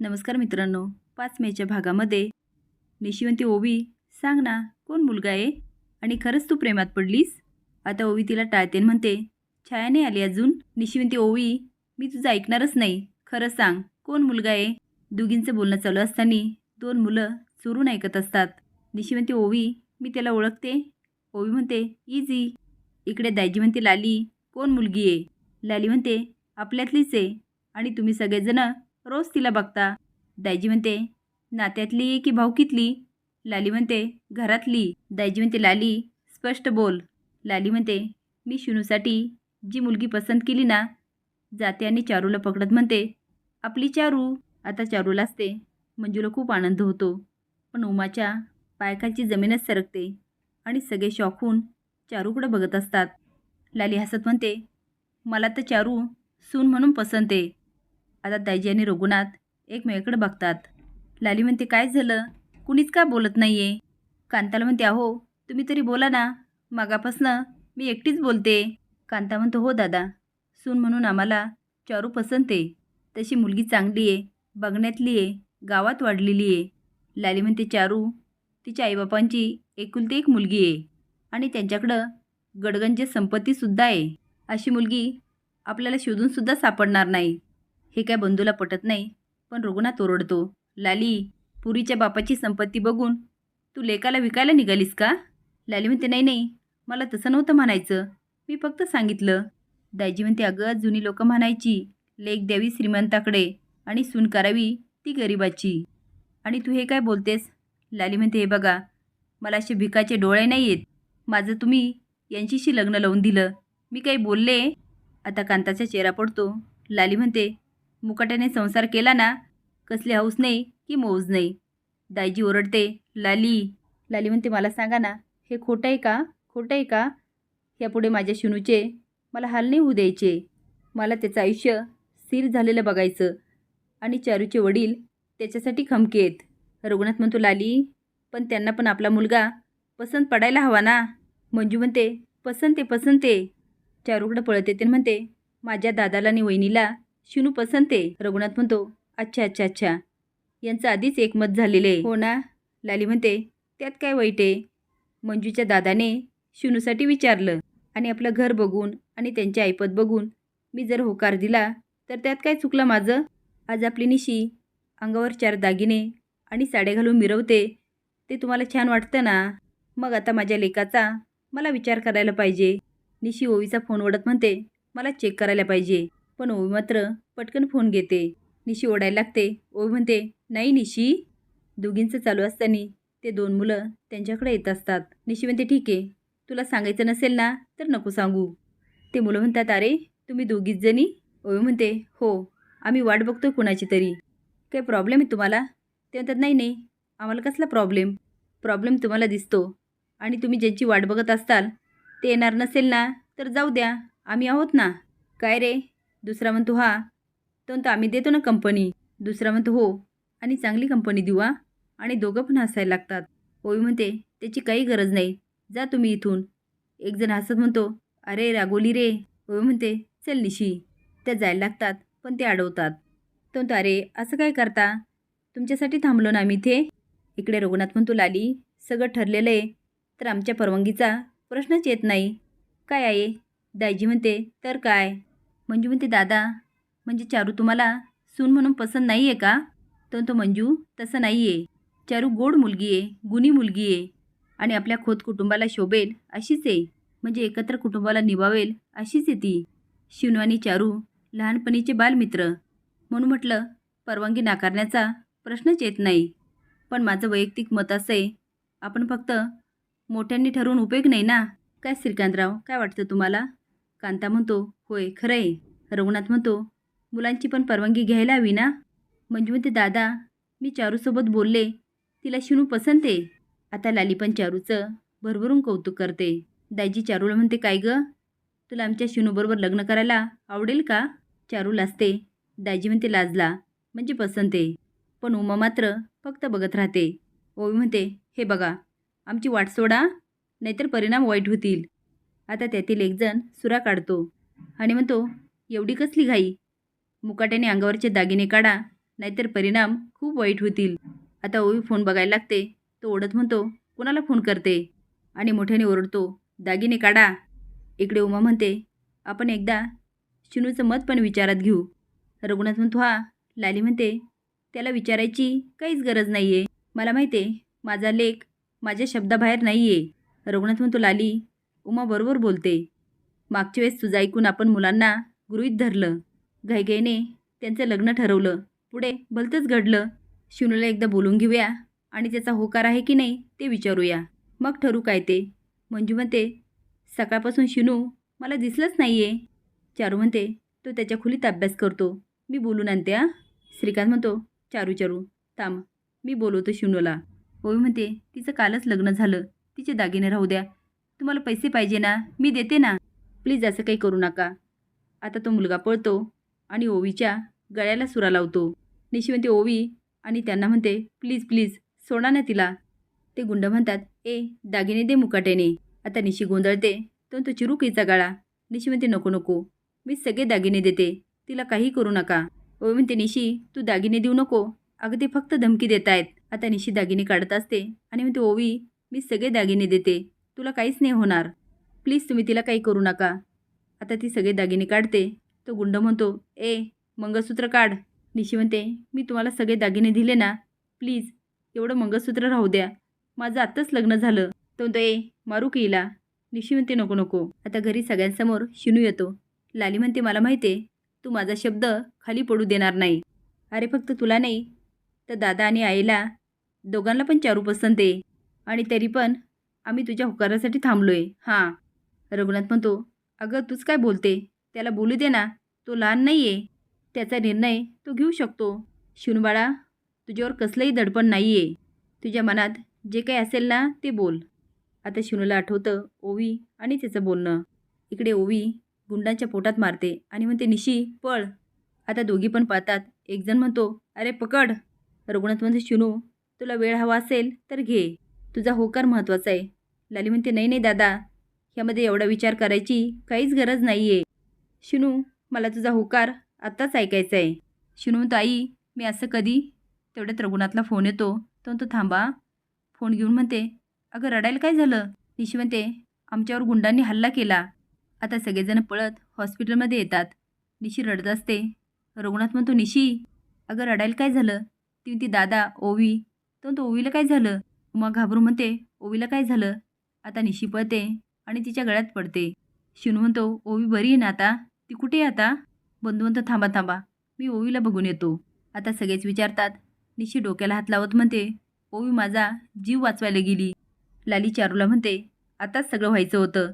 नमस्कार मित्रांनो पाच मेच्या भागामध्ये. निशिवंती ओवी सांग ना कोण मुलगा आहे? आणि खरंच तू प्रेमात पडलीस? आता ओवी तिला टाळते म्हणते छाया नाही आली अजून? निशिवंती ओवी मी तुझं ऐकणारच नाही. खरं सांग कोण मुलगा आहे? दोघींचं बोलणं चालू असताना दोन मुलं चोरून ऐकत असतात. निशिवंती ओवी मी त्याला ओळखते. ओवी म्हणते इजी इकडे दायजी म्हणते लाली कोण मुलगी आहे? लाली म्हणते आपल्यातलीच आहे. आणि तुम्ही सगळेजणं रोज तिला बघता. दायजी म्हणते नात्यातली की भाऊकीतली? लाली म्हणते घरातली. दायजी म्हणते लाली स्पष्ट बोल. लाली म्हणते मी शिनूसाठी जी मुलगी पसंत केली ना जाते आणि चारूला पकडत म्हणते आपली चारू आता चारूला असते मंजूला खूप आनंद होतो. पण उमाच्या पायखालची जमीनच सरकते आणि सगळे शॉक होऊन चारूकडे बघत असतात. लाली हसत म्हणते मला तर चारू सून म्हणून पसंत आहे. आता दाजी आणि रघुनाथ एकमेकाकडे बघतात. लाली म्हणते काय झालं? कुणीच का बोलत नाही आहे कांताला म्हणते अहो तुम्ही तरी बोला ना. मागापासनं मी एकटीच बोलते. कांता म्हणतो हो दादा. सून म्हणून आम्हाला चारू पसंत. आहे तशी मुलगी चांगली आहे बघण्यातली आहे गावात वाढलेली आहे. लाली म्हणते चारू तिच्या आईबापांची एकुलती एक मुलगी आहे आणि त्यांच्याकडं गडगंज संपत्तीसुद्धा आहे. अशी मुलगी आपल्याला शोधूनसुद्धा सापडणार नाही. हे काय बंधूला पटत नाही. पण रघुनाथ ओरडतो. लाली पुरीच्या बापाची संपत्ती बघून तू लेकाला विकायला निघालीस का? लाली म्हणते नाही नाही. मला तसं नव्हतं म्हणायचं. मी फक्त सांगितलं. दाजी म्हणते अगं जुनी लोकं म्हणायची लेख द्यावी श्रीमंताकडे आणि सून करावी ती गरिबाची. आणि तू हे काय बोलतेस? लाली म्हणते हे बघा मला असे भिकाचे डोळे नाही आहेत माझं तुम्ही यांच्याशी लग्न लावून दिलं. मी काही बोलले? आता कांताचा चेहरा पडतो. लाली म्हणते मुकाट्याने संसार केला ना कसली हौस नाही की मौज नाही. दायजी ओरडते लाली लाली म्हणते मला सांगा ना हे खोटं आहे का? खोटं आहे का? यापुढे माझ्या शिनूचे मला हाल नाही होऊ द्यायचे. मला त्याचं आयुष्य स्थिर झालेलं बघायचं. आणि चारूचे वडील त्याच्यासाठी खमके आहेत. रघुनाथ म्हणतो लाली पण त्यांना पण आपला मुलगा पसंत पडायला हवा ना. मंजू म्हणते पसंत आहे पसंत आहे. चारूकडं पळत येते म्हणते माझ्या दादाला आणि वहिनीला शिनू पसंत. आहे रघुनाथ म्हणतो अच्छा अच्छा अच्छा. यांचं आधीच एकमत झालेलं. आहे हो ना? लाली म्हणते त्यात काय वाईट आहे? मंजूच्या दादाने शिनूसाठी विचारलं आणि आपलं घर बघून आणि त्यांची ऐपत बघून मी जर होकार दिला तर त्यात काय चुकलं माझं? आज आपली निशी अंगावर चार दागिने आणि साड्या घालून मिरवते. ते तुम्हाला छान वाटतं ना? मग आता माझ्या लेकाचा मला विचार करायला पाहिजे. निशी ओवीचा फोन ओढत म्हणते मला चेक करायला पाहिजे. पण ओवी मात्र पटकन फोन घेते. निशी ओढायला लागते. ओवी म्हणते नाही निशी. दोघींचं चालू असताना ते दोन मुलं त्यांच्याकडे येत असतात. निशी म्हणते ठीक आहे. तुला सांगायचं नसेल ना तर नको सांगू. ते मुलं म्हणतात अरे तुम्ही दोघीच जणी? ओवी म्हणते हो. आम्ही वाट बघतो कुणाची तरी. काही प्रॉब्लेम आहे तुम्हाला? ते म्हणतात नाही नाही. आम्हाला कसला प्रॉब्लेम प्रॉब्लेम तुम्हाला दिसतो. आणि तुम्ही ज्यांची वाट बघत असताल ते येणार नसेल ना तर जाऊ द्या. आम्ही आहोत ना. काय रे? दुसरा म्हणतो हा. तो म्हणतो आम्ही देतो ना कंपनी. दुसरा म्हणतो हो. आणि चांगली कंपनी देऊ आणि दोघं पण हसायला लागतात. ओवी म्हणते त्याची काही गरज नाही. जा तुम्ही इथून. एकजण हसत म्हणतो अरे रागोली रे. ओवी म्हणते चल निशी. त्या जायला लागतात पण ते अडवतात. तो म्हणतो अरे असं काय करता? तुमच्यासाठी थांबलो ना आम्ही इथे. इकडे रघुनाथ म्हणतो लाली सगळं ठरलेलं आहे. तर आमच्या परवानगीचा प्रश्नच येत नाही. काय आहे? दायजी म्हणते तर काय? मंजू म्हणते दादा म्हणजे चारू तुम्हाला सून म्हणून पसंत नाही आहे का? तर तो मंजू तसं नाही आहे चारू गोड मुलगी आहे गुणी मुलगी आहे आणि आपल्या खोत कुटुंबाला शोभेल अशीच आहे. म्हणजे एकत्र कुटुंबाला निभावेल अशीच आहे ती. शिनू आणि चारू लहानपणीचे बालमित्र. म्हणून म्हटलं परवानगी नाकारण्याचा प्रश्नच येत नाही. पण माझं वैयक्तिक मत असं आहे. आपण फक्त मोठ्यांनी ठरवून उपयोग नाही ना? काय श्रीकांतराव? काय वाटतं तुम्हाला? कांता म्हणतो होय खरं आहे रघुनाथ म्हणतो मुलांची पण परवानगी घ्यायला हवी ना? मंजू म्हणते दादा मी चारूसोबत बोलले. तिला शिनू पसंत आहे. आता लाली पण चारूचं भरभरून कौतुक करते. दाजी चारूला म्हणते काय गं? तुला आमच्या शिनूबरोबर लग्न करायला आवडेल का? चारू लाजते. दाजी म्हणते लाजला. म्हणजे पसंत आहे. पण उमा मात्र फक्त बघत राहते. ओवी म्हणते हे बघा आमची वाट सोडा नाहीतर परिणाम वाईट होतील. आता त्यातील एकजण सुरा काढतो. आणि म्हणतो एवढी कसली घाई? मुकाट्याने अंगावरचे दागिने काढा नाहीतर परिणाम खूप वाईट होतील. आता ओवी फोन बघायला लागते. तो ओढत म्हणतो कोणाला फोन करते? आणि मोठ्याने ओरडतो दागिने काढा. इकडे उमा म्हणते आपण एकदा शिनूचं मत पण विचारात घेऊ. रघुनाथ म्हणतो हा. लाली म्हणते त्याला विचारायची काहीच गरज नाही आहे मला माहिती आहे माझा लेख माझ्या शब्दाबाहेर नाही आहे रघुनाथ म्हणतो लाली उमा बरोबर बोलते. मागच्या वेळेस तुझं ऐकून आपण मुलांना गृहीत धरलं. घाईघाईने त्यांचं लग्न ठरवलं. पुढे भलतंच घडलं. शिनूला एकदा बोलून घेऊया आणि त्याचा होकार आहे की नाही ते विचारूया. मग ठरू काय ते? मंजू म्हणते सकाळपासून शिनू मला दिसलंच नाही आहे चारू म्हणते तो त्याच्या खोलीत अभ्यास करतो. मी बोलून आणते आ श्रीकांत म्हणतो चारू चारू थांब. मी बोलवतो शिनूला. ओवी म्हणते तिचं कालच लग्न झालं. तिचे दागिने राहू द्या. तुम्हाला पैसे पाहिजे ना? मी देते ना? प्लीज असं काही करू नका. आता तो मुलगा पळतो आणि ओवीच्या गळ्याला सुरा लावतो. निशी म्हणते ओवी आणि त्यांना म्हणते प्लीज प्लीज सोडा ना तिला. ते गुंड म्हणतात ए दागिने दे मुकाट्याने आता निशी गोंधळते तो तो चिरुकीचा गळा. निशी म्हणते नको नको मी सगळे दागिने देते तिला काही करू नका. ओवी म्हणते निशी तू दागिने देऊ नको अगं ते फक्त धमकी देत आहेत आता निशी दागिने काढत असते आणि म्हणते ओवी मी सगळे दागिने देते तुला काहीच नाही होणार. प्लीज तुम्ही तिला काही करू नका. आता ती सगळे दागिने काढते. तो गुंड म्हणतो ए मंगळसूत्र काढ. निशी म्हणते मी तुम्हाला सगळे दागिने दिले ना प्लीज एवढं मंगळसूत्र राहू द्या. माझं आत्ताच लग्न झालं. तो म्हणतो ए मारू की हिला? निशी म्हणते नको नको. आता घरी सगळ्यांसमोर शिनू येतो. लाली म्हणते मला माहिती आहे तू माझा शब्द खाली पडू देणार नाही. अरे फक्त तुला नाही तर दादा आणि आईला दोघांना पण चारू पसंत आहे. आणि तरी पण आम्ही तुझ्या होकारासाठी थांबलो आहे हां. रघुनाथ म्हणतो अगं तूच काय बोलते? त्याला बोलू दे ना. तो लहान नाही आहे त्याचा निर्णय तो घेऊ शकतो. शिवबाळा तुझ्यावर कसलंही दडपण नाही आहे तुझ्या मनात जे काही असेल ना ते बोल. आता शिनूला आठवतं ओवी आणि त्याचं बोलणं. इकडे ओवी गुंडांच्या पोटात मारते आणि म्हणते निशी पळ. आता दोघी पण पाहतात एकजण म्हणतो अरे पकड. रघुनाथ म्हणते शिनू तुला वेळ हवा असेल तर घे. तुझा होकार महत्त्वाचा आहे. लाली म्हणते नाही नाही दादा. यामध्ये एवढा विचार करायची काहीच गरज नाही आहे शिनू मला तुझा होकार आत्ताच ऐकायचा आहे शिनू म्हणतो आई मी असं कधी तेवढ्यात रघुनाथला फोन येतो. तो तो थांबा. फोन घेऊन म्हणते अगं रडायला काय झालं? निशी म्हणते आमच्यावर गुंडांनी हल्ला केला. आता सगळेजण पळत हॉस्पिटलमध्ये येतात. निशी रडत असते. रघुनाथ म्हणतो निशी अगं रडायला काय झालं? ती ती दादा ओवी. तो तो ओवीला काय झालं? उमा घाबरून म्हणते ओवीला काय झालं? आता निशी पळते. आणि तिच्या गळ्यात पडते. शिनू म्हणतो ओवी बरी आहे ना आता? ती कुठे आहे आता? बंधू म्हणतो थांबा थांबा. मी ओवीला बघून येतो. आता सगळेच विचारतात. निशी डोक्याला हात लावत म्हणते ओवी माझा जीव वाचवायला गेली. लाली चारूला म्हणते आताच सगळं व्हायचं होतं.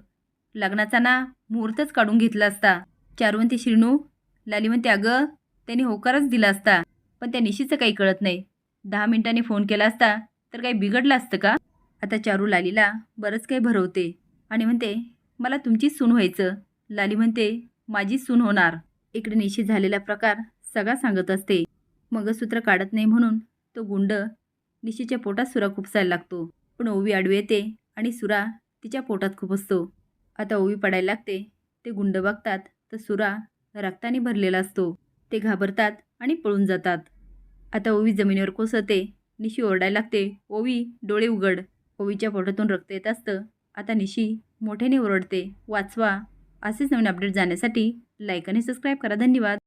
लग्नाचा ना मुहूर्तच काढून घेतला असता. चारू म्हणते श्रीणू लाली म्हणते अगं त्याने होकारच दिला असता पण त्या निशीचं काही कळत नाही. दहा मिनिटांनी फोन केला असता तर काही बिघडलं असतं का? आता चारू लालीला बरंच काही भरवते. आणि म्हणते मला तुमचीच सून व्हायचं. लाली म्हणते माझीच सून होणार. इकडे निश्चित झालेला प्रकार सगळा सांगत असते. मंगळसूत्र काढत नाही म्हणून तो गुंड निशीच्या पोटात सुरा खुपसायला लागतो. पण ओवी आडवी येते आणि सुरा तिच्या पोटात खुपसतो आता ओवी पडायला लागते. ते गुंड बघतात तर सुरा रक्ताने भरलेला असतो. ते घाबरतात आणि पळून जातात. आता ओवी जमिनीवर कोसळते. निशी ओरडायला लागते ओवी डोळे उघड. ओवीच्या पोटातून रक्त येत असतं. आता निशी मोठ्याने ओरडते वाचवा. असेच नवीन अपडेट जाण्यासाठी लाईक आणि सबस्क्राईब करा. धन्यवाद.